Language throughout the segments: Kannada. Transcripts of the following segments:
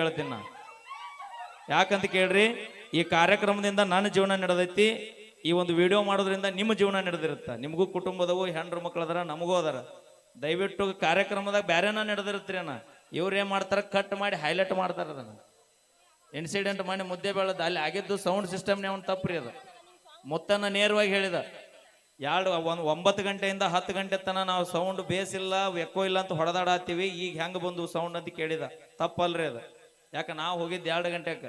ಹೇಳ್ತೀನಿ ನಾ ಯಾಕಂತ ಕೇಳ್ರಿ, ಈ ಕಾರ್ಯಕ್ರಮದಿಂದ ನನ್ನ ಜೀವನ ನಡೆದೈತಿ, ಈ ಒಂದು ವಿಡಿಯೋ ಮಾಡೋದ್ರಿಂದ ನಿಮ್ಮ ಜೀವನ ನಡೆದಿರುತ್ತೆ. ನಿಮಗೂ ಕುಟುಂಬದವು ಹೆಣ್ಣು ಮಕ್ಕಳು ಅದರ, ನಮಗೂ ಅದರ. ದಯವಿಟ್ಟು ಕಾರ್ಯಕ್ರಮದಾಗ ಬ್ಯಾರೇನ ನಡೆದಿರುತ್ತೀರಿ ಅಣ್ಣ. ಇವ್ರು ಏನು ಮಾಡ್ತಾರೆ ಕಟ್ ಮಾಡಿ ಹೈಲೈಟ್ ಮಾಡ್ತಾರೆ ಅದನ್ನ. ಇನ್ಸಿಡೆಂಟ್ ಮಾಡಿ ಮುದ್ದೆ ಬೆಳೆದ ಅಲ್ಲಿ ಆಗಿದ್ದು ಸೌಂಡ್ ಸಿಸ್ಟಮ್ನೇ ತಪ್ಪು ತಪ್ಪ್ರಿ ಅದು. ಮೊತ್ತನ ನೇರವಾಗಿ ಹೇಳಿದ. ಎರಡು, ಒಂದು ಒಂಬತ್ತು ಗಂಟೆಯಿಂದ ಹತ್ತು ಗಂಟೆ ತನಕ ನಾವು ಸೌಂಡ್ ಬೇಸ್ ಇಲ್ಲ ಎಕ್ಕೋ ಇಲ್ಲ ಅಂತ ಹೊಡೆದಾಡತ್ತೀವಿ, ಈಗ ಹೆಂಗೆ ಬಂದು ಸೌಂಡ್ ಅಂತ ಕೇಳಿದ. ತಪ್ಪಲ್ರಿ ಅದು. ಯಾಕೆ ನಾವು ಹೋಗಿದ್ದು ಎರಡು ಗಂಟೆಕ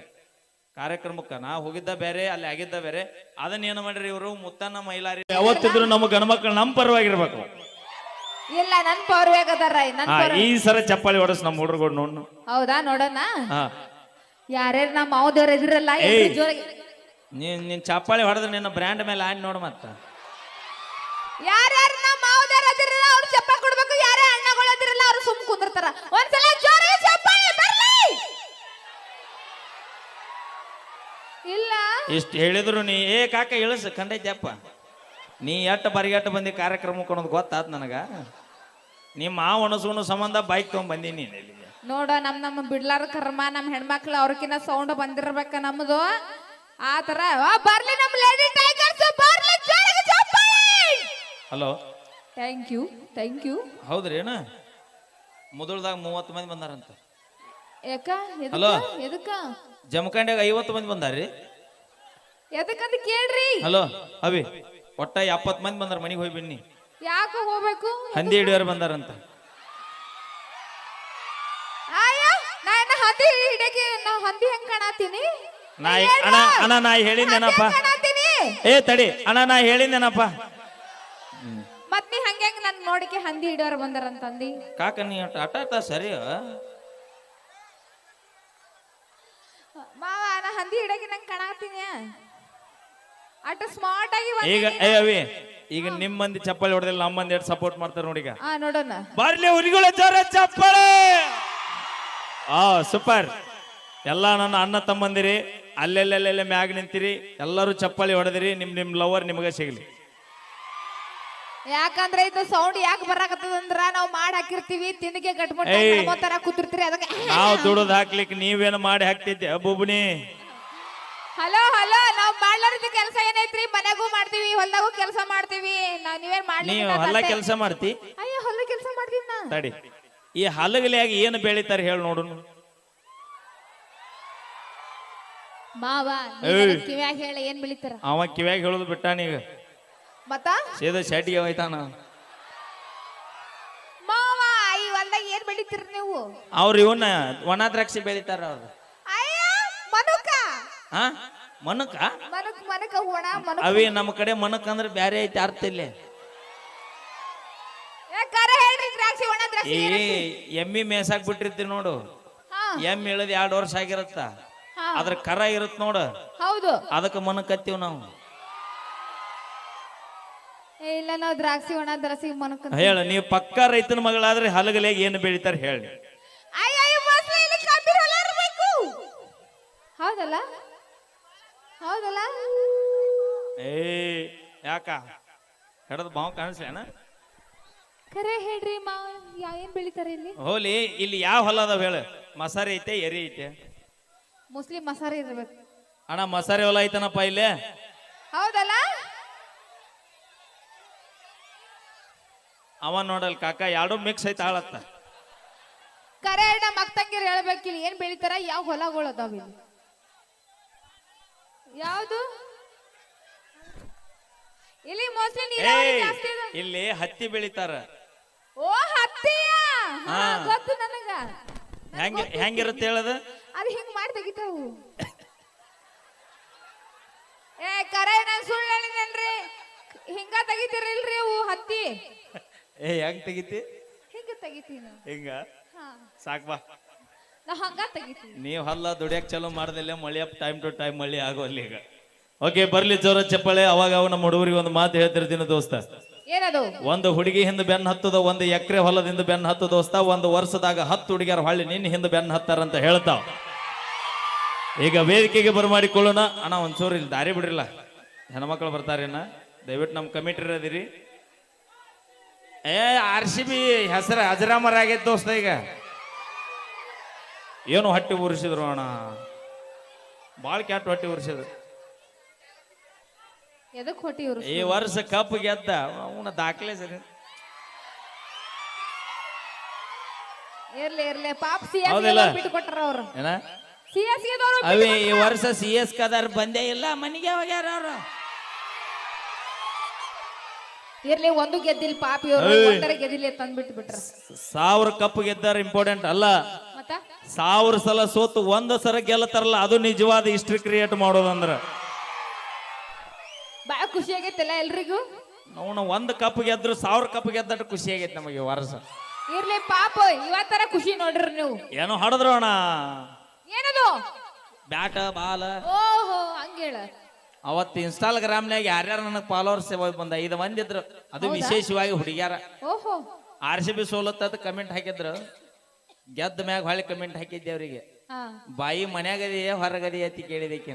ಕಾರ್ಯಕ್ರಮಕ್ಕೆ ನಾವು ಹೋಗಿದ್ದ ಬೇರೆ ಅಲ್ಲಿ ಆಗಿದ್ದ ಬೇರೆ. ಅದನ್ನ ಏನು ಮಾಡ್ರಿ ಇವರು? ಮುತ್ತನ್ನ ಮೈಲಾರಿ ಯಾವತ್ತಿದ್ರು ನಮ್ಮ ಗಣಮಕ್ಕಳು ನಮ್ಮ ಪರವಾಗಿರ್ಬೇಕು. ಇಲ್ಲ ನನ್ ಪೌರ್ವೇಗ ಅದಾರ ನನ್ ಹಾ ಪೌರ್ವ ಈ ಸರ ಚಪ್ಪಾಳಿ ಹೊಡಸ್ ನಮ್ಮ ಹುಡುಗರು ನೋಡ್ ಹೌದಾ ನೋಡೋಣ? ಹಾ. ಯಾರ್ಯಾರು ನಮ್ಮ ಮಾವದೇವ್ರ ಎದುರಲ್ಲ ಏಯ್. ಎಲ್ರು ಜೋರಾಗಿ ನೀನ್ ನಿನ್ ಚಪ್ಪಾಳಿ ಹೊಡೆದ್ರೆ ನಿನ್ನ ಬ್ರ್ಯಾಂಡ್ ಮೇಲೆ ಆನ್ ನೋಡು ಮತ್ತ. ಯಾರ್ಯಾರು ನಮ್ಮ ಮಾವದೇವ್ರ ಎದುರಲ್ಲ ಅವ್ರು ಚಪ್ಪಾಳೆ ಯಾರೇ ಅಣ್ಣಗಳು ಅದಿರಲ್ಲ ಅವ್ರು ಸುಮ್ ಕುಂದಿರ್ತಾರ. ಒಂದ್ಸಲ ಜೋರಿ ಚಪ್ಪಾಳೆ ಬರ್ಲಿ. ಇಲ್ಲ. ಇಷ್ಟ ಹೇಳಿದ್ರು ನೀ ಏ ಕಾಕ ಇಳಿಸ್ ಕಂಡೈತ್ಯಪ್ಪ ನೀ ಎಟ್ಟ ಬರಿಗೆಟ್ಟ ಬಂದಿ ಕಾರ್ಯಕ್ರಮಕ್ಕೆ ಅನ್ನೋದು ಗೊತ್ತಾತ್ ನನಗ. ನಿಮ್ಮ ಆ ಒಣಸುಣು ಸಂಬಂಧ ಬೈಕ್ ತಗೊಂಡ್ ಬಂದೀನಿ ನೀನ್ ಇಲ್ಲಿಗೆ. ನೋಡ ನಮ್ ನಮ್ಮ ಬಿಡ್ಲಾರ ಕರ್ಮ ನಮ್ ಹೆಣ್ಮಕ್ಳು ಅವ್ರಕಿನ್ನ ಸೌಂಡ್ ಬಂದಿರ್ಬೇಕ ನಮ್ದು. ಆ ತರ ಆ, ಬರ್ಲಿ ನಮ್ ಲೇಡಿ ಟೈಗರ್ಸ್ ಬರ್ಲಿ ಜೋರಾಗಿ ಚಪ್ಪಾಳೆ. Hello thank you thank you ಹೌದ್ರಿ ಏನ ಮೊದಲ್ದಾಗ ಮೂವತ್ತು ಮಂದಿ ಬಂದಾರಂತ. ಯಾಕ? ಹಲೋ. ಎದಕ್ಕ? ಎದಕ್ಕ ಜಮಖಂಡ್ಯಾಗ ಐವತ್ತು ಮಂದಿ ಬಂದಾರ್ರಿ. ಎದಕ್ಕಂತ ಕೇಳ್ರಿ. ಹಲೋ ಅವಿ ಒಟ್ಟ ಎಪ್ಪತ್ತು ಮಂದಿ ಬಂದಾರ ಮನೆಗೆ ಹೋಗಿ ಬನ್ನಿ. ಯಾಕ ಹೋಗ್ಬೇಕು? ಹಂದಿ ಹಿಡಿಯೋರು ಬಂದಾರಂತ. ಆಯ ನಾ ಏನ ಹಂದಿ ಹಿಡಕ್ಕೆ ನಾ ಹಂದಿ ಹೆಂಗ್ ಕಾಣತೀನಿ? ನಾ ಅಣ್ಣ ಅಣ್ಣ ನಾ ಹೇಳಿದ್ದೇನಪ್ಪ ಕಾಣತೀನಿ? ಏ ತಡಿ ಅಣ್ಣ ನಾ ನೀ ಹಂಗೆ ನನ್ ನೋಡಿಕೆ ಹಂದಿ ಹಿಡಿಯೋರ್ ಬಂದಾರಂತಂದಿ? ಕಾಕ ನೀ ಅಟ ಅಟ ಅಟ ಸರಿ. ಮಾವ ನಾ ಹಂದಿ ಹಿಡಕ್ಕೆ ನಂಗೆ ಕಾಣತೀನಿ ಅಟ ಸ್ಮಾರ್ಟ್ ಆಗಿ ಬಂದ್- ಈಗ ಏ ಅವಿ ಈಗ ನಿಮ್ ಮಂದಿ ಚಪ್ಪಲಿ ಹೊಡೆದಿಲ್ಲ ನಮ್ಮ ಮಂದಿ ಎರಡು ಸಪೋರ್ಟ್ ಮಾಡ್ತಾರೆ ನೋಡಿ ಆ ನೋಡೋಣ. ಬರ್ಲಿ ಹುಲಿಗಳ ಜೋರ ಚಪ್ಪಳೆ! ಆ ಸೂಪರ್ ಎಲ್ಲ ನನ್ನ ಅಣ್ಣ ತಮ್ಮಂದಿರಿ ಅಲ್ಲೆಲ್ಲೆಲ್ಲೆಲ್ಲೆ ಮ್ಯಾಗ್ ನಿಂತಿರಿ ಎಲ್ಲರೂ ಚಪ್ಪಲಿ ಹೊಡೆದಿರಿ ನಿಮ್ ನಿಮ್ ಲವರ್ ನಿಮಗೆ ಸಿಗ್ಲಿ. ಯಾಕಂದ್ರೆ ಇದು ಸೌಂಡ್ ಯಾಕೆ ಬರಾಕತ್ತದಂದ್ರ ನಾವು ಮಾಡಿ ಹಾಕಿರ್ತೀವಿ ತಿನ್ಗೆ ಗಟ್ಮುಟ್ಟ ಏಯ್. ತರ ಕೂತಿರ್ತೀರಿ ಅದಕ್ಕೆ. ನಾವು ದುಡದ್ ಹಾಕ್ಲಿಕ್ಕೆ ನೀವೇನು ಮಾಡಿ ಹಾಕ್ತಿದ್ದೆ ಬುಬ್ನಿ ಹಲೋ ಹಲೋ ನಾವ್ ಮಾಡ್ಲಾರ್ದ ಕೆಲಸ ಏನೈತ್ರಿ? ಮನೆಗೂ ಮಾಡ್ತೀವಿ ಹೊಲ್ದಾಗೂ ಕೆಲಸ ಮಾಡ್ತೀವಿ. ನಾವ್ ನೀವೇನ್ ನೀವು ಮಾಡ್ಲಿಲ್ಲ ಹೊಲ ಕೆಲಸ ಮಾಡ್ತಿ? ಅಯ್ಯೋ ಹೊಲ ಕೆಲಸ ಮಾಡ್ತೀವಿ ನಾ. ತಡಿ. ಈ ಹಲಗಲಿಯಾಗಿ ಏನ್ ಬೆಳಿತಾರೆ ಹೇಳಿ ನೋಡು. ಮಾವ ಏಯ್. ಕಿವ್ಯಾಗ ಹೇಳ ಏನ್ ಬೆಳಿತಾರ? ಅವ ಕಿವ್ಯಾಗ ಹೇಳೋದು ಬಿಟ್ಟಾನೀಗ ಮತ್ತ? ಸೀದಾ ಶೆಟ್ಟಿಗೆ ಹೋಯ್ತಾನ ಮಾವ ಈ ಹೊಲ್ದಾಗ ಏನ್ ಬೆಳಿತೀರಿ ನೀವು? ಅವ್ರು ಇವನ್ನ ಒಣ ದ್ರಾಕ್ಷಿ ಬೆಳಿತಾರ ಅವ್ರು. ಅಯ್ಯ ಮನುಕ. ಹಾ ಮನಕ? ಮನುಕ್ ಮನುಕ ಒಣ ಮನುಕ ಅವಿ ನಮ್ಮ ಕಡೆ ಮನಕ್ ಅಂದ್ರೆ ಬ್ಯಾರೆ ಐತಿ ಅರ್ಥ ಇಲ್ಲೇ. ಏ, ಕರೆ ಹೇಳ್ರಿ ದ್ರಾಕ್ಷಿ ಒಣ ದ್ರಾಕ್ಷಿ ಈ ಏನಂತಿ? ಎಮ್ಮಿ ಮೇಸಾಕ್ ಬಿಟ್ಟಿರ್ತೀವಿ ನೋಡು. ಹಾ. ಎಮ್ಮಿ ಇಳದ್ ಎರಡು ವರ್ಷ ಆಗಿರತ್ತ. ಅದ್ರ ಕರ ಇರುತ್ತ ನೋಡು. ಹೌದು. ಅದಕ್ಕೆ ಮನಕ್ ಹತ್ತೀವಿ ನಾವು. ಇಲ್ಲ ನಾವು ದ್ರಾಕ್ಷಿ ಒಣ ದ್ರಾಕ್ಷಿ ಮನುಕ ಹೇಳ ನೀವು ಪಕ್ಕ ರೈತನ ಮಗಳಾದ್ರೆ ಹಲಗಲೆ ಏನು ಬೆಳಿತಾರೆ ಹೇಳಿ. ಹೌದಲ್ಲ? ಹೌದಲ್ಲ? ಏ ಯಾಕ? ಹಿಡದ್ ಬಾವು ಕಾಣಿಸ್ಲೇನ? ಕರೆ ಹೇಳ್ರಿ ಮಾವ ಯಾ ಏನ್ ಬೆಳಿತಾರೆ ಇಲ್ಲಿ? ಹೋಲಿ ಇಲ್ಲಿ ಯಾವ ಹೊಲ ಅದಾವ ಹೇಳು? ಮಸಾರಿ ಐತೆ ಎರಿ ಐತೆ. ಮುಸ್ಲಿಂ ಮಸಾರಿ ಇರ್ಬೇಕು. ಅಣ್ಣ ಮಸಾರಿ ಹೊಲ ಐತನಪ್ಪ ಇಲ್ಲೇ ಹೌದಲ್ಲ ಅವ ನೋಡಲ್ ಕಾಕ ಎರಡು ಮಿಕ್ಸ್ ಐತೆ ಆಳತ್ತ. ಕರೆ ನಮ್ಮ ಅಕ್ಕಂಗಿರ್ ಹೇಳ್ಬೇಕಿಲ್ಲ ಏನ್ ಬೆಳಿತಾರ? ಯಾವ ಹೊಲಗಳು ಅದಾವ ಇಲ್ಲಿ? ಯಾವ್ದು? ಇಲ್ಲಿ ಮೋಸ್ಟ್ಲಿ ನೀರಾವರಿ ಏಯ್ ಜಾಸ್ತಿ ಇದೆ ಇಲ್ಲಿ ಹತ್ತಿ ಬೆಳಿತಾರ. ಓ ಹತ್ತಿಯ? ಹಾ, ಹಾ. ಗೊತ್ತು ನನಗ. ಹೆಂಗ ಹೆಂಗಿರುತ್ತೆ ಹೇಳದ? ಅದು ಹಿಂಗ್ ಮಾಡಿ ತೆಗಿತಾವು. ಏ ಕರೆ ನಾನು ಸುಳ್ಳು ಹೇಳಿದೇನ್ರಿ ಹಿಂಗ ತೆಗಿತೀರಿಲ್ರಿ ಅವು ಹತ್ತಿ? ಏ ಹೆಂಗ್ ತೆಗಿತಿ? ಹಿಂಗ ತೆಗಿತೀನಿ? ಹಿಂಗ? ಹಾ. ಸಾಕ್ ಬಾ. ನಾ ಹಂಗ ತೆಗಿತೀನಿ. ನೀವ್ ಹಲ್ಲ ದುಡಿಯಕ್ ಚಲೋ ಮಾಡ್ದಿಲ್ಲ ಮಳಿ ಅಪ್ ಟೈಮ್ ಟು ಟೈಮ್ ಮಳಿ ಆಗೋಲ್ಲ ಈಗ. ಓಕೆ ಬರ್ಲಿ ಜೋರ ಚಪ್ಪಳೆ. ಅವಾಗ ಅವ ನಮ್ಮ ಹುಡುಗರಿಗೆ ಒಂದು ಮಾತು ಹೇಳ್ತಿರ್ತೀನಿ ದೋಸ್ತ. ಏನದು? ಒಂದು ಹುಡುಗಿ ಹಿಂದೆ ಬೆನ್ನ ಹತ್ತದ ಒಂದು ಎಕರೆ ಹೊಲದಿಂದ ಬೆನ್ನ ಹತ್ತು ದೋಸ್ತ ಒಂದು ವರ್ಷದಾಗ ಹತ್ತು ಹುಡುಗಿಯರ ಹೊಳ್ಳಿ ನಿನ್ನ ಹಿಂದೆ ಬೆನ್ನ ಹತ್ತಾರಂತ ಹೇಳ್ತಾವ. ಈಗ ವೇದಿಕೆಗೆ ಬರಮಾಡಿಕೊಳ್ಳೋಣ ಅಣ್ಣ ಒಂಚೂರು ಇಲ್ಲಿ ದಾರಿ ಬಿಡ್ರಿಲ್ಲ. ಹೆಣ್ಮಕ್ಳು ಅಣ್ಣ ದಯವಿಟ್ಟು ನಮ್ಮ ಕಮಿಟಿ ಅದಿರಿ ಏ ಆರ್ ಸಿ ಬಿ ಹೆಸರು ಅಜರಾಮರ ಆಗೈತೆ ದೋಸ್ತ ಈಗ. ಏನು ಹಟ್ಟಿ ಉರಿಸಿದ್ರು ಅಣ್ಣ? ಭಾಳ ಕೆಟ್ಟ ಹೊಟ್ಟೆ ಉರಿಸಿದ್ರು ಎದಕ್ ಹೊಟ್ಟಿ ಇವ್ರು ಈ ವರ್ಷ ಕಪ್ ಗೆದ್ದ. ಅವನ ದಾಖಲೆ ಸರಿ. ಇರ್ಲಿ ಇರ್ಲಿ ಪಾಪ ಸಿ ಹೌದಿಲ್ಲ? ಎಸ್ ಬಿಟ್ಟು ಕೊಟ್ರ ಅವ್ರು. ಏನ? ಸಿ ಅವಿ ಈ ವರ್ಷ ಸಿ ಎಸ್ ಕದಾರ್ ಬಂದೇ ಇಲ್ಲ ಮನೆಗೆ ಹೋಗ್ಯಾರ ಅವ್ರು. ಇರ್ಲಿ ಒಂದು ಗೆದ್ದಿಲ್ ಪಾಪ ಇವ್ರು ಗೆದ್ದಿಲ್ಲ ತಂದ್ಬಿಟ್ಟು ಬಿಟ್ರ. ಸಾವಿರ ಕಪ್ ಗೆದ್ದಾರ ಇಂಪಾರ್ಟೆಂಟ್ ಅಲ್ಲ. ಸಾವಿರ ಸಲ ಸೋತು ಒಂದ್ ಸಲ ಗೆಲ್ಲತಾರಲ್ಲ ಅದು ನಿಜವಾದ ಹಿಸ್ಟ್ರಿ ಕ್ರಿಯೇಟ್ ಮಾಡೋದಂದ್ರ ಬಾ ಖುಷಿ ಆಗೈತಲ್ಲ ಎಲ್ರಿಗೂ? ಅವನು ಒಂದ್ ಕಪ್ ಗೆದ್ರು ಸಾವಿರ ಕಪ್ ಗೆದ್ದಟ್ಟು ಖುಷಿ ಆಗೈತೆ ನಮಗೆ ವರ್ಷ. ಇರ್ಲಿ ಪಾಪ ಇವತ್ತರ ಖುಷಿ ನೋಡ್ರಿ ನೀವು. ಏನೋ ಹೊಡೆದ್ರು ಅಣ್ಣ. ಏನದು? ಬ್ಯಾಟ ಬಾಲ. ಓಹೋ ಹಂಗೇಳ. ಅವತ್ತು ಇನ್ಸ್ಟಾಲ್ಗ್ರಾಮ್ನಾಗ ಯಾರ್ಯಾರು ನನಗೆ ಫಾಲೋವರ್ಸ್ ಬಂದ ಐದು ಮಂದಿ ಇದ್ರು. ಅದು ವಿಶೇಷವಾಗಿ ಹುಡುಗ್ಯಾರ. ಓಹೋ. ಆರ್ ಸಿ ಬಿ ಸೋಲತ್ತದ ಕಮೆಂಟ್ ಹಾಕಿದ್ರು. ಗೆದ್ದ ಮ್ಯಾಗ ಹೊಳ್ಳಿ ಕಮೆಂಟ್ ಹಾಕಿದ್ದೆ ಅವರಿಗೆ. ಬಾಯಿ ಮನ್ಯಾಗದೆಯೇ ಹೊರಗದಿ ಅತಿ ಕೇಳಿದಕ್ಕೆ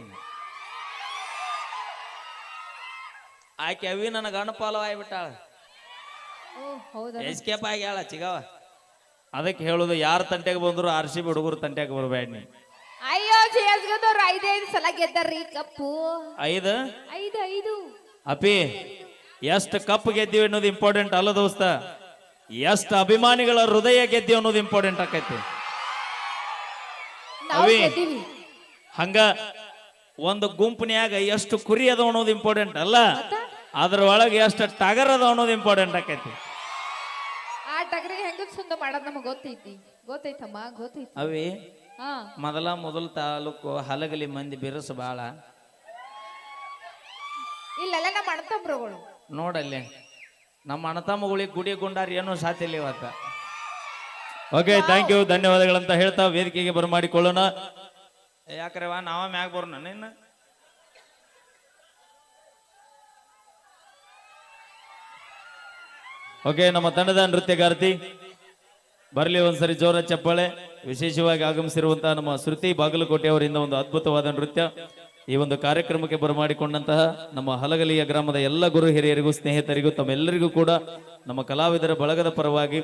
ಆಕೆ ಅವಿ ನನ್ನ ಗಂಡ ಫಾಲೋ ಆಗ್ಬಿಟ್ಟಾಳ ಎಸ್ಕೇಪ್ ಆಗ್ಯಾಳ ಚಿಗವ. ಅದಕ್ಕೆ ಹೇಳುದು ಯಾರ ತಂಟೆಗೆ ಬಂದ್ರು ಆರ್ ಸಿ ಬಿ ಹುಡುಗರು ತಂಟೆಗೆ ಬರಬೇಡ ನೀ ಅಯ್ಯೋ ಸಿ ಎಸ್ ಐದೈದು ಸಲ ಗೆದ್ದಾರ್ರಿ ಕಪ್ಪು. ಐದು? ಐದು ಐದು. ಅಪಿ ಎಷ್ಟು ಕಪ್ ಗೆದ್ದೀವಿ ಅನ್ನೋದು ಇಂಪಾರ್ಟೆಂಟ್ ಅಲ್ಲ ದೋಸ್ತ. ಎಷ್ಟು ಅಭಿಮಾನಿಗಳ ಹೃದಯ ಗೆದ್ದೀವಿ ಅನ್ನೋದು ಇಂಪಾರ್ಟೆಂಟ್ ಆಕೈತಿ. ನಾವು ಅವಿ. ಗೆದ್ದೀವಿ. ಹಂಗ ಒಂದು ಗುಂಪಿನ್ಯಾಗ ಎಷ್ಟು ಕುರಿ ಅದ ಅನ್ನೋದು ಇಂಪಾರ್ಟೆಂಟ್ ಅಲ್ಲ? ಅದ್ರ ಒಳಗೆ ಎಷ್ಟು ಟಗರ್ ಅದ ಅನ್ನೋದು ಇಂಪಾರ್ಟೆಂಟ್ ಆಕೈತಿ. ಆ ಟಗರಿಗೆ ಹೆಂಗ ಸುಂದ ಮಾಡೋದು ನಮಗೆ ಗೊತ್ತೈತಿ. ಗೊತ್ತೈತಮ್ಮ ಗೊತ್ತೈತಿ. ಅವಿ ಮೊದಲ ಮೊದಲ ತಾಲೂಕು ಹಲಗಲಿ ಮಂದಿ ಬಿರುಸು ಬಾಳ. ಇಲ್ಲೆಲ್ಲ ನಮ್ಮ ಅಣ್ಣತಂಬ್ರುಗಳು ನೋಡಲ್ಲಿ ನಮ್ಮ ಅಣ್ಣತಮ್ಮಗಳಿಗೆ ಗುಡಿ ಗುಂಡಾರಿ ಏನೂ ಸಾತಿಲ್ಲ ಇವತ್ತ. ಓಕೆ ಥ್ಯಾಂಕ್ ಯು ಧನ್ಯವಾದಗಳಂತ ಹೇಳ್ತಾ ವೇದಿಕೆಗೆ ಬರಮಾಡಿಕೊಳ್ಳೋಣ ಯಾಕ್ರವ ನಾವ ಮ್ಯಾಗ ಬರೋಣ ನಿನ್ನ? ಓಕೆ ನಮ್ಮ ತಂಡದ ನೃತ್ಯಗಾರ್ತಿ. ಬರಲಿ ಒಂದ್ಸರಿ ಜೋರ ಚಪ್ಪಾಳೆ. ವಿಶೇಷವಾಗಿ ಆಗಮಿಸಿರುವಂತಹ ನಮ್ಮ ಶ್ರುತಿ ಬಾಗಲಕೋಟೆ ಅವರಿಂದ ಒಂದು ಅದ್ಭುತವಾದ ನೃತ್ಯ. ಈ ಒಂದು ಕಾರ್ಯಕ್ರಮಕ್ಕೆ ಬರಮಾಡಿಕೊಂಡಂತಹ ನಮ್ಮ ಹಲಗಲಿಯ ಗ್ರಾಮದ ಎಲ್ಲ ಗುರು ಹಿರಿಯರಿಗೂ, ಸ್ನೇಹಿತರಿಗೂ, ತಮ್ಮೆಲ್ಲರಿಗೂ ಕೂಡ ನಮ್ಮ ಕಲಾವಿದರ ಬಳಗದ ಪರವಾಗಿ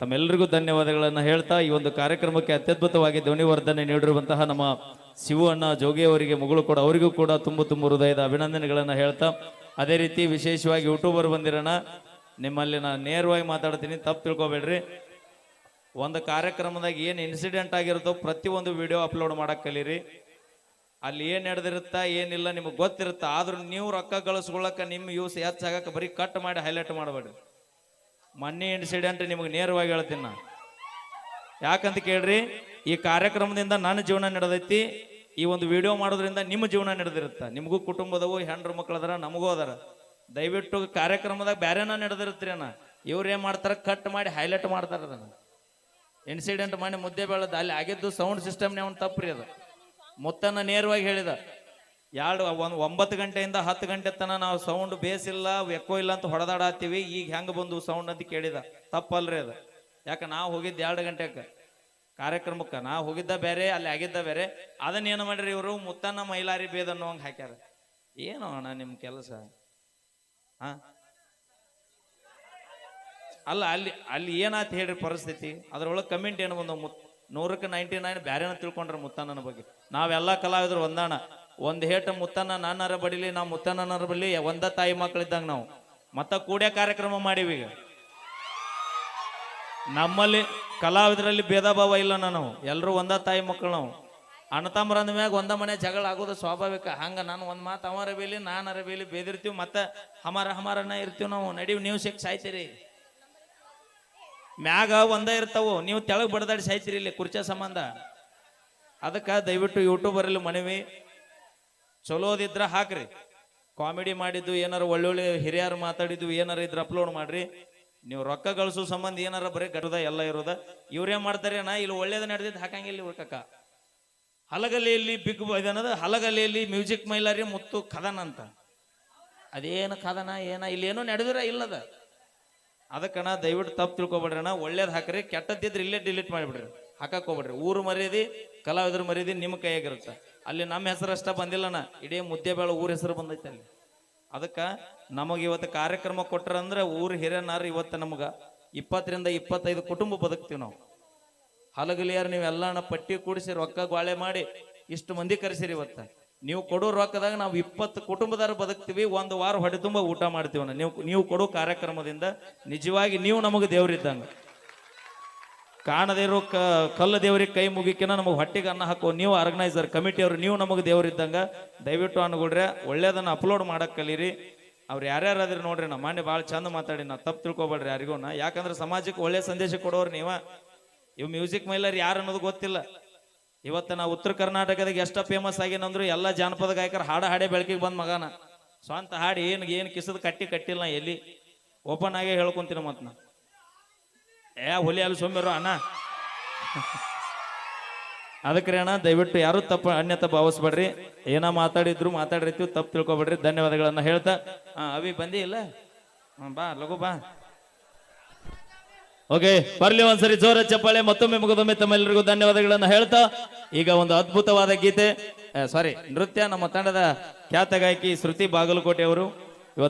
ತಮ್ಮೆಲ್ಲರಿಗೂ ಧನ್ಯವಾದಗಳನ್ನು ಹೇಳ್ತಾ ಈ ಒಂದು ಕಾರ್ಯಕ್ರಮಕ್ಕೆ ಅತ್ಯದ್ಭುತವಾಗಿ ಧ್ವನಿವರ್ಧನೆ ನೀಡಿರುವಂತಹ ನಮ್ಮ ಶಿವು ಅಣ್ಣ ಜೋಗಿ ಅವರಿಗೆ, ಮಗಳು ಕೂಡ ಅವರಿಗೂ ಕೂಡ ತುಂಬ ತುಂಬ ಹೃದಯದ ಅಭಿನಂದನೆಗಳನ್ನು ಹೇಳ್ತಾ. ಅದೇ ರೀತಿ ವಿಶೇಷವಾಗಿ ಯೂಟ್ಯೂಬರ್ ಬಂದಿರೋಣ ನಿಮ್ಮಲ್ಲಿ ನಾನು ನೇರವಾಗಿ ಮಾತಾಡ್ತೀನಿ, ತಪ್ಪು ತಿಳ್ಕೊಬೇಡ್ರಿ. ಒಂದು ಕಾರ್ಯಕ್ರಮದಾಗ ಏನು ಇನ್ಸಿಡೆಂಟ್ ಆಗಿರುತ್ತೋ ಒಂದು ವಿಡಿಯೋ ಅಪ್ಲೋಡ್ ಮಾಡಕ್ ಕಲೀರಿ. ಅಲ್ಲಿ ಏನು ನಡೆದಿರುತ್ತಾ, ಏನಿಲ್ಲ ನಿಮಗೆ ಗೊತ್ತಿರುತ್ತ, ಆದ್ರೂ ನೀವು ರೊಕ್ಕ ಗಳಿಸ್ಕೊಳ್ಳಕ ನಿಮ್ಮ ಯೂಸ್ ಹೆಚ್ಚಾಗಕ್ಕೆ ಬರೀ ಕಟ್ ಮಾಡಿ ಹೈಲೈಟ್ ಮಾಡಬೇಡ್ರಿ. ಮೊನ್ನೆ ಇನ್ಸಿಡೆಂಟ್ ನಿಮಗೆ ನೇರವಾಗಿ ಹೇಳ್ತೀನಿ ನಾ. ಯಾಕಂತ ಕೇಳ್ರಿ, ಈ ಕಾರ್ಯಕ್ರಮದಿಂದ ನನ್ನ ಜೀವನ ನಡೆದೈತಿ, ಈ ಒಂದು ವಿಡಿಯೋ ಮಾಡೋದ್ರಿಂದ ನಿಮ್ಮ ಜೀವನ ನಡೆದಿರುತ್ತ. ನಿಮಗೂ ಕುಟುಂಬದವು ಮಕ್ಳು ಅದಾರ, ನಮಗೂ ಅದಾರ. ದಯವಿಟ್ಟು ಕಾರ್ಯಕ್ರಮದಾಗ ಬ್ಯಾರೇನ ನಡೆದಿರುತ್ತೀರಿ ಅಣ್ಣ. ಇವ್ರು ಏನು ಮಾಡ್ತಾರೆ? ಕಟ್ ಮಾಡಿ ಹೈಲೈಟ್ ಮಾಡ್ತಾರ ಅದನ್ನ. ಇನ್ಸಿಡೆಂಟ್ ಮಾಡಿ ಮುದ್ದೆ ಬೆಳದ ಅಲ್ಲಿ ಆಗಿದ್ದು ಸೌಂಡ್ ಸಿಸ್ಟಮ್ನೇ ಅವ್ನು ತಪ್ಪ್ರಿ ಅದು. ಮುತ್ತನ್ನ ನೇರವಾಗಿ ಹೇಳಿದ. ಎರಡು, ಒಂದು ಒಂಬತ್ತು ಗಂಟೆಯಿಂದ ಹತ್ತು ಗಂಟೆ ತನಕ ನಾವು ಸೌಂಡ್ ಬೇಸ್ ಇಲ್ಲ ಎಕ್ಕೋ ಇಲ್ಲ ಅಂತ ಹೊಡೆದಾಡತ್ತೀವಿ, ಈಗ ಹೆಂಗೆ ಬಂದು ಸೌಂಡ್ ಅಂತ ಕೇಳಿದ. ತಪ್ಪಲ್ರಿ ಅದು. ಯಾಕೆ, ನಾವು ಹೋಗಿದ್ದು ಎರಡು ಗಂಟೆಗೆ ಕಾರ್ಯಕ್ರಮಕ್ಕೆ, ನಾವು ಹೋಗಿದ್ದ ಬೇರೆ, ಅಲ್ಲಿ ಆಗಿದ್ದ ಬೇರೆ. ಅದನ್ನ ಏನು ಮಾಡ್ರಿ ಇವರು? ಮುತ್ತನ್ನ ಮೈಲಾರಿ ಬೇದ ಅನ್ನೋಂಗೆ ಹಾಕ್ಯಾರ. ಏನು ಅಣ್ಣ ನಿಮ್ಮ ಕೆಲಸ? ಹಾ? ಅಲ್ಲ, ಅಲ್ಲಿ ಅಲ್ಲಿ ಏನಾಯ್ತು ಹೇಳ್ರಿ ಪರಿಸ್ಥಿತಿ? ಅದ್ರೊಳಗೆ ಕಮೆಂಟ್ ಏನು ಬಂದವು. ಮುತ್, ನೂರಕ್ಕೆ ನೈಂಟಿ ನೈನ್ ಬ್ಯಾರೇನ ತಿಳ್ಕೊಂಡ್ರೆ ಮುತ್ತಣ್ಣನ ಬಗ್ಗೆ. ನಾವೆಲ್ಲ ಕಲಾವಿದರು ಒಂದಾಣ ಒಂದು ಹೇಟ ಮುತ್ತಣ್ಣ ನಾನರ ಬಡಿಲಿ ನಾವು ಮುತ್ತಣ್ಣನರ ಬಡಿಲಿ ಒಂದ ತಾಯಿ ಮಕ್ಕಳಿದ್ದಂಗೆ ನಾವು. ಮತ್ತ ಕೂಡ್ಯ ಕಾರ್ಯಕ್ರಮ ಮಾಡೀವಿ ಈಗ. ನಮ್ಮಲ್ಲಿ ಕಲಾವಿದರಲ್ಲಿ ಭೇದ ಭಾವ ಇಲ್ಲ ನಾನು ಎಲ್ಲರೂ ಒಂದ ತಾಯಿ ಮಕ್ಕಳು ನಾವು. ಅಣ್ಣ ತಮ್ಮರ ಅಂದ ಮ್ಯಾಗ ಒಂದ ಮನೆ ಜಗಳ ಆಗೋದು ಸ್ವಾಭಾವಿಕ. ಹಂಗ ನಾನು ಒಂದು ಮಾತು ಅವರ ಬೇಲಿ, ನಾನರ ಬೇಲಿ ಬೇದಿರ್ತೀವಿ. ಮತ್ತೆ ಹಮಾರ ಹಮಾರನ ಇರ್ತೀವಿ ನಾವು. ನಡೀವಿ, ನೀವು ಸಿಕ್ ಸಾಯ್ತೀರಿ. ಮ್ಯಾಗ ಒಂದ ಇರ್ತಾವು. ನೀವು ತೆಳಗ್ ಬಡದಾಡಿ ಸಾಯ್ತಿರಿ ಇಲ್ಲಿ ಕುರ್ಚೆ ಸಂಬಂಧ. ಅದಕ್ಕೆ ದಯವಿಟ್ಟು ಯೂಟ್ಯೂಬರಲ್ಲಿ ಮನವಿ. ಚಲೋದಿದ್ರ ಹಾಕ್ರಿ. ಕಾಮಿಡಿ ಮಾಡಿದ್ದು ಏನಾರ ಒಳ್ಳೊಳ್ಳೆ ಹಿರಿಯರು ಮಾತಾಡಿದ್ದು ಏನಾರ ಇದ್ರ ಅಪ್ಲೋಡ್ ಮಾಡ್ರಿ. ನೀವು ರೊಕ್ಕ ಗಳಿಸೋ ಸಂಬಂಧ ಏನಾರ ಬರೀ ಗಟ್ಟದ ಎಲ್ಲ ಇರೋದ. ಇವ್ರೇನ್ ಮಾಡ್ತಾರೆ ನಾ ಇಲ್ಲಿ ಒಳ್ಳೇದ ನಡೆದಿದ್ದು ಹಾಕಂಗಿಲ್ಲ ಉಳ್ಕಕ್ಕ ಹಲಗಲಿಯಲ್ಲಿ ಬಿಗ್ ಇದನ್ನದ ಹಲಗಲಿಯಲ್ಲಿ ಮ್ಯೂಸಿಕ್ ಮೈಲಾರಿ ಮುತ್ತು ಕದನ ಅಂತ. ಅದೇನು ಕದನ, ಏನ ಏನೋ ನಡೆದಿರ ಇಲ್ಲದ. ಅದಕ್ಕಣ ದಯವಿಟ್ಟು ತಪ್ಪು ತಿಳ್ಕೊಬೇಡ್ರಿ ಅಣ್ಣ. ಒಳ್ಳೇದು ಹಾಕ್ರಿ. ಕೆಟ್ಟದ್ದಿದ್ರೆ ಇಲ್ಲೇ ಡಿಲೀಟ್ ಮಾಡಿಬಿಡ್ರಿ. ಹಾಕಕ್ ಹೋಗ್ಬೇಡ್ರಿ. ಊರು ಮರ್ಯಾದಿ, ಕಲಾವಿದ್ರ ಮರ್ಯಾದಿ ನಿಮ್ಮ ಕೈಯಾಗಿರುತ್ತೆ. ಅಲ್ಲಿ ನಮ್ಮ ಹೆಸರು ಅಷ್ಟ ಬಂದಿಲ್ಲಣ್ಣ ಇಡೀ ಮುದ್ದೆ ಬೇಳ ಊರ ಹೆಸರು ಬಂದೈತೆ ಅಲ್ಲಿ. ಅದಕ್ಕೆ ನಮಗೆ ಇವತ್ತು ಕಾರ್ಯಕ್ರಮ ಕೊಟ್ರಂದ್ರೆ ಊರು ಹಿರಿಯನಾರು ಇವತ್ತು ನಮ್ಗೆ ಇಪ್ಪತ್ತರಿಂದ ಇಪ್ಪತ್ತೈದು ಕುಟುಂಬ ಬದುಕ್ತೀವಿ ನಾವು. ಹಲಗಲಿಯಾರು ನೀವೆಲ್ಲನ ಪಟ್ಟಿ ಕೂಡಿಸಿ ರೊಕ್ಕ ಗ್ವಾಳೆ ಮಾಡಿ ಇಷ್ಟು ಮಂದಿ ಕರೆಸಿರಿ ಇವತ್ತ. ನೀವು ಕೊಡೋ ರೊಕ್ಕದಾಗ ನಾವು ಇಪ್ಪತ್ತು ಕುಟುಂಬದಾರ ಬದುಕ್ತೀವಿ, ಒಂದು ವಾರ ಹೊಡೆ ತುಂಬ ಊಟ ಮಾಡ್ತೀವನ ನೀವು ನೀವು ಕೊಡೋ ಕಾರ್ಯಕ್ರಮದಿಂದ ನಿಜವಾಗಿ ನೀವು ನಮಗೆ ದೇವರಿದ್ದಂಗ. ಕಾಣದೇ ಇರೋ ಕ, ಕಲ್ಲು ದೇವ್ರಿಗೆ ಕೈ ಮುಗಿಕಿನ ನಮಗೆ ಹೊಟ್ಟೆಗೆ ಅನ್ನ ಹಾಕೋ ನೀವು ಆರ್ಗನೈಸರ್ ಕಮಿಟಿಯವರು ನೀವು ನಮಗೆ ದೇವರಿದ್ದಂಗ. ದಯವಿಟ್ಟು ಅನ್ಕೊಡ್ರೆ ಒಳ್ಳೇದನ್ನ ಅಪ್ಲೋಡ್ ಮಾಡಕ್ಕೆ ಕಲೀರಿ. ಅವ್ರು ಯಾರ್ಯಾರು ಅದ್ರಿ ನೋಡ್ರಿ, ನಮ್ಮ ಮಾನ್ಯ ಭಾಳ ಚಂದ ಮಾತಾಡಿ ನಾ ತಪ್ಪು ತಿಳ್ಕೊಬೇಡ್ರಿ ಯಾರಿಗೂ ಯಾಕಂದ್ರೆ ಸಮಾಜಕ್ಕೆ ಒಳ್ಳೆ ಸಂದೇಶ ಕೊಡೋರು ನೀವ. ಇವ್ ಮ್ಯೂಸಿಕ್ ಮೈಲರ್ ಯಾರು ಅನ್ನೋದು ಗೊತ್ತಿಲ್ಲ. ಇವತ್ತು ನಾ ಉತ್ತರ ಕರ್ನಾಟಕದಾಗ ಎಷ್ಟ ಫೇಮಸ್ ಆಗಿನಂದ್ರು ಎಲ್ಲ ಜಾನಪದ ಗಾಯಕರು ಹಾಡ ಹಾಡೇ ಬೆಳಕಿಗೆ ಬಂದ ಮಗನ. ಸ್ವಂತ ಹಾಡಿ ಏನು ಏನು ಕಿಸದ ಕಟ್ಟಿ ಕಟ್ಟಿಲ್ಲ ಎಲ್ಲಿ? ಓಪನ್ ಆಗೇ ಹೇಳ್ಕೊಂತೀನಿ ಮತ್ ನಾ. ಏ ಹುಲಿ ಅಲ್ಲಿ ಸೋಮ್ಯರು ಅಣ್ಣ. ಅದಕ್ಕೆ ಅಣ್ಣ ದಯವಿಟ್ಟು ಯಾರು ತಪ್ಪು ಅನ್ಯತ ಭಾವಿಸ್ಬೇಡ್ರಿ. ಏನೋ ಮಾತಾಡಿದ್ರು ಮಾತಾಡಿರ್ತೀವಿ ತಪ್ಪು ತಿಳ್ಕೊಬೇಡ್ರಿ. ಧನ್ಯವಾದಗಳನ್ನ ಹೇಳ್ತಾ ಹಾಂ ಅವಿ ಬಂದಿ ಇಲ್ಲ? ಹ್ಮ್, ಬಾ ಲಘು ಬಾ. ಓಕೆ, ಬರ್ಲಿ ಒಂದ್ಸರಿ ಜೋರ ಚಪ್ಪಾಳೆ, ಮತ್ತೊಮ್ಮೆ ಮುಗದೊಮ್ಮೆ ತಮ್ಮೆಲ್ಲರಿಗೂ ಧನ್ಯವಾದಗಳನ್ನ ಹೇಳ್ತಾ, ಈಗ ಒಂದು ಅದ್ಭುತವಾದ ಗೀತೆ ಸಾರಿ ನೃತ್ಯ ನಮ್ಮ ತಂಡದ ಖ್ಯಾತ ಗಾಯಕಿ ಶ್ರುತಿ ಬಾಗಲಕೋಟೆ ಅವರು